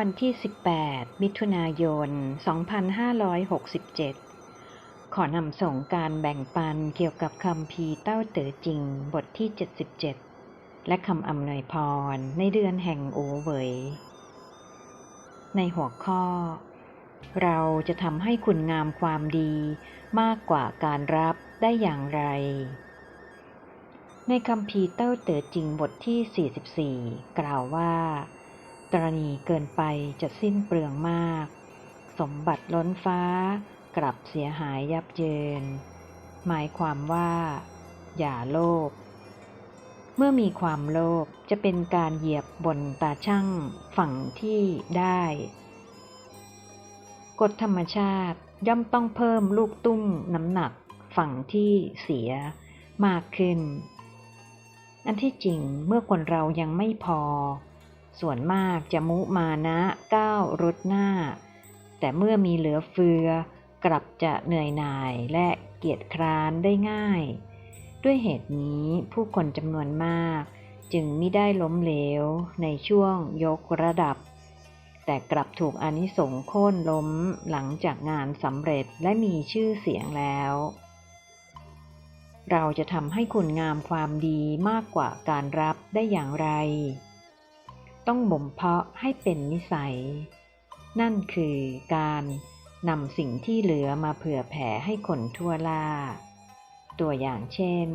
วันที่ 18 มิถุนายน 2567 ขอนำส่งการแบ่งปันเกี่ยวกับคำพีเต้าเต๋อจริง บทที่ 77 และคำอำนวยพรในเดือนแห่งโอเวยในหัวข้อ เราจะทำให้คุณงามความดีมากกว่าการรับได้อย่างไร ในคำพีเต้าเต๋อจริงบทที่ 44 กล่าวว่า กรณีเกินไปจะสิ้นเปลืองมาก สมบัติล้นฟ้ากลับเสียหายยับเยิน หมายความว่า อย่าโลภเมื่อมีความโลภจะเป็นการเหยียบบนตาช่างฝั่งที่ได้ กฎธรรมชาติย่อมต้องเพิ่มลูกตุ้มน้ำหนักฝั่งที่เสียมากขึ้น อันที่จริงเมื่อคนเรายังไม่พอ ส่วนมากจะมุมานะก้าวรุดหน้า แต่เมื่อมีเหลือเฟือกลับจะเหนื่อยหน่ายและเกียจคร้านได้ง่าย ด้วยเหตุนี้ผู้คนจำนวนมากจึงไม่ได้ล้มเหลวในช่วงยกระดับ แต่กลับถูกอานิสงส์โค่นล้มหลังจากงานสำเร็จและมีชื่อเสียงแล้ว เราจะทำให้คุณงามความดีมากกว่าการรับได้อย่างไร ต้องบ่มเพาะให้เป็นนิสัย นั่นคือการนำสิ่งที่เหลือมาเผื่อแผ่ให้คนทั่วล่า ตัวอย่างเช่น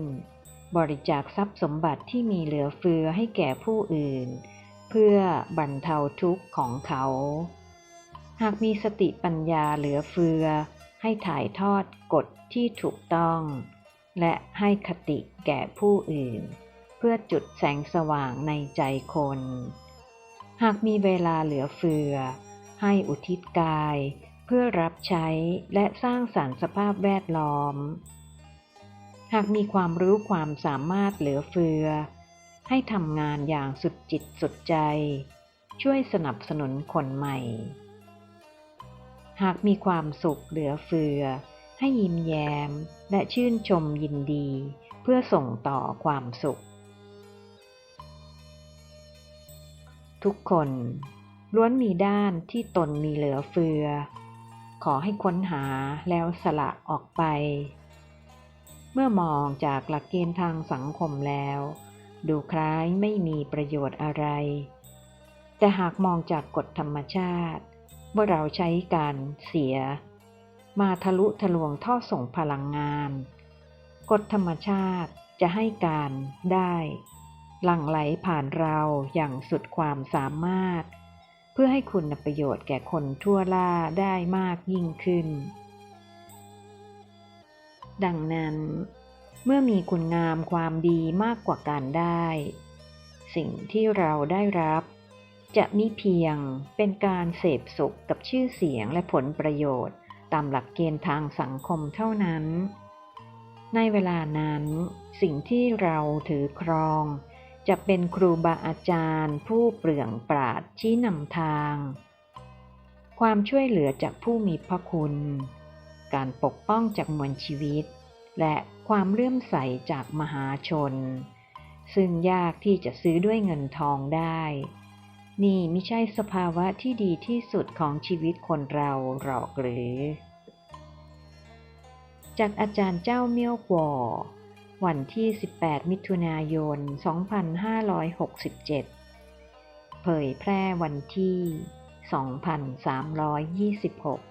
บริจาคทรัพย์สมบัติที่มีเหลือเฟือให้แก่ผู้อื่น เพื่อบรรเทาทุกข์ของเขา หากมีสติปัญญาเหลือเฟือ ให้ถ่ายทอดกฎที่ถูกต้อง และให้คติแก่ผู้อื่น เพื่อจุดแสงสว่างในใจคน หากมีเวลาเหลือเฟือ ให้อุทิศกาย เพื่อรับใช้และสร้างสรรค์สภาพแวดล้อม หากมีความรู้ความสามารถเหลือเฟือ ให้ทำงานอย่างสุดจิตสุดใจ ช่วยสนับสนุนคนใหม่ หากมีความสุขเหลือเฟือ ให้ยิ้มแย้มและชื่นชมยินดี เพื่อส่งต่อความสุข ทุกคนล้วนมีด้านที่ตนมีเหลือเฟือ ขอให้ค้นหาแล้วสละออกไป เมื่อมองจากหลักเกณฑ์ทางสังคมแล้ว ดูคล้ายไม่มีประโยชน์อะไร แต่หากมองจากกฎธรรมชาติ เมื่อเราใช้การเสีย มาทะลุทะลวงท่อส่งพลังงาน กฎธรรมชาติจะให้การได้ หลั่งไหลผ่านเราอย่างสุดความสามารถ เพื่อให้คุณประโยชน์แก่คนทั่วล่าได้มากยิ่งขึ้น ดังนั้น เมื่อมีคุณงามความดีมากกว่าการได้ สิ่งที่เราได้รับ จะมิเพียงเป็นการเสพสุขกับชื่อเสียงและผลประโยชน์ตามหลักเกณฑ์ทางสังคมเท่านั้น ในเวลานั้น สิ่งที่เราถือครอง จะเป็นครูบาอาจารย์ ผู้เปลืองปราดชี้นำทาง ความช่วยเหลือจากผู้มีพระคุณ การปกป้องจากมวลชีวิต และความเลื่อมใสจากมหาชน ซึ่งยากที่จะซื้อด้วยเงินทองได้ นี่ไม่ใช่สภาวะที่ดีที่สุดของชีวิตคนเราหรอกหรือ จากอาจารย์เจ้าเมี่ยวกวอ วันที่ 18 มิถุนายน 2567 เผยแพร่วันที่ 2326